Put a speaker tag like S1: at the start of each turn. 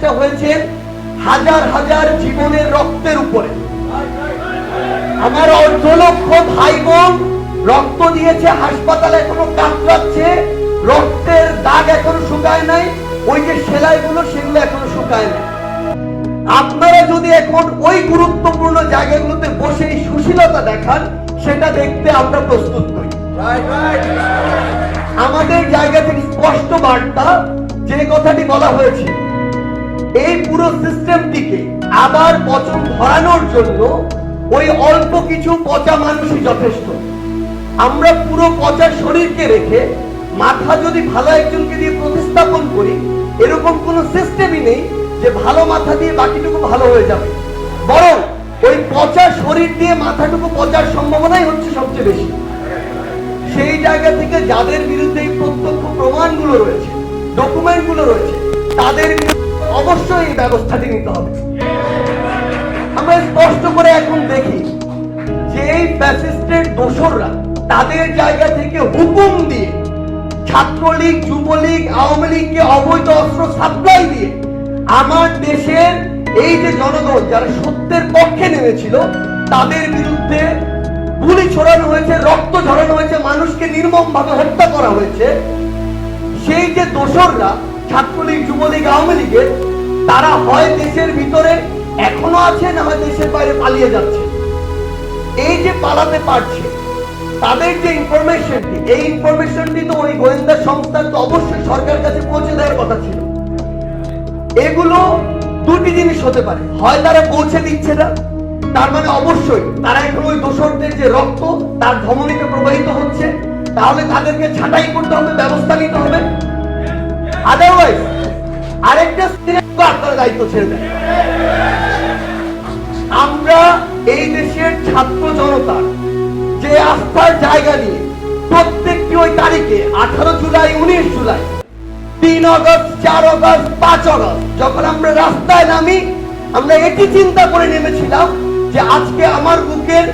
S1: উপদেষ্টা হয়েছেন হাজার হাজার জীবনের রক্তের উপরে। আমার অর্ধ লক্ষ ভাই বোন রক্ত দিয়েছে, হাসপাতালে এখনও কাতরাচ্ছে রক্তের দাগ এখনও শুকায় নাই, ওই যে সেলাইগুলো সেগুলো এখনও শুকায় নাই। আপনারা যদি এখন ওই গুরুত্বপূর্ণ জায়গাগুলোতে বসে এই সুশীলতা দেখান, সেটা দেখতে আমরা প্রস্তুত করি আমাদের জায়গা থেকে স্পষ্ট বার্তা, যে কথাটি বলা হয়েছে এই পুরো সিস্টেমটিকে আবার পচন ধরানোর জন্য ওই অল্প কিছু পচা মানুষই যথেষ্ট। আমরা পুরো পচা শরীরকে রেখে মাথা যদি ভালো একজনকে দিয়ে প্রতিস্থাপন করি, এরকম কোনো সিস্টেমই নেই যে ভালো মাথা দিয়ে বাকিটুকু ভালো হয়ে যাবে। বরং ওই পচা শরীর দিয়ে মাথাটুকু পচার সম্ভাবনাই হচ্ছে সবচেয়ে বেশি। সেই জায়গা থেকে যাদের বিরুদ্ধে এই প্রত্যক্ষ প্রমাণগুলো রয়েছে ডকুমেন্টগুলো রয়েছে, তাদের অবশ্যই এই ব্যবস্থাটি নিতে হবে। আমরা স্পষ্ট করে এখন দেখি যে এই ফ্যাসিস্টের দোসররা তাদের জায়গা থেকে হুকুম দিয়ে ছাত্রলীগ, যুবলীগ, আওয়ামী লীগকে অবৈধ অস্ত্র সাপ্লাই দিয়ে আমার দেশের এই যে জনগণ যারা সত্যের পক্ষে নেমেছিল, তাদের বিরুদ্ধে গুলি ছড়ানো হয়েছে, রক্ত ঝরানো হয়েছে, মানুষকে নির্মম ভাবে হত্যা করা হয়েছে। সেই যে দোসররা ছাত্রলীগ, যুবলীগ, আওয়ামী লীগের, তারা হয় দেশের ভিতরে, এখনও আছে না হয় দেশের বাইরে পালিয়ে যাচ্ছে। এই যে পালাতে পারছে, তাদের যে ইনফরমেশনটি এই ইনফরমেশনটি তো ওই গোয়েন্দা সংস্থার তো অবশ্যই সরকারের কাছে পৌঁছে দেওয়ার কথা ছিল। এগুলো দুটি জিনিস হতে পারে। হয় তারা পৌঁছে দিচ্ছে না, তার মানে অবশ্যই তারা এখন ওই দোষরদের যে রক্ত, তার ধমনীতে প্রবাহিত হচ্ছে। তাহলে তাদেরকে ছাঁটাই করতে হবে, ব্যবস্থা নিতে হবে। আদারওয়াইজ আরেকটা দায়িত্ব ছেড়ে আমরা এই দেশের ছাত্র যে আস্থার জায়গা নিয়ে প্রত্যেকটি ওই তারিখে আঠারো জুলাই, উনিশ জুলাই, তিন অগস্ট চার অগস্ট পাঁচ অগস্ট যখন আমরা রাস্তায় নামি, আমরা এটি চিন্তা করে নেমেছিলাম যে আজকে আমার বুকের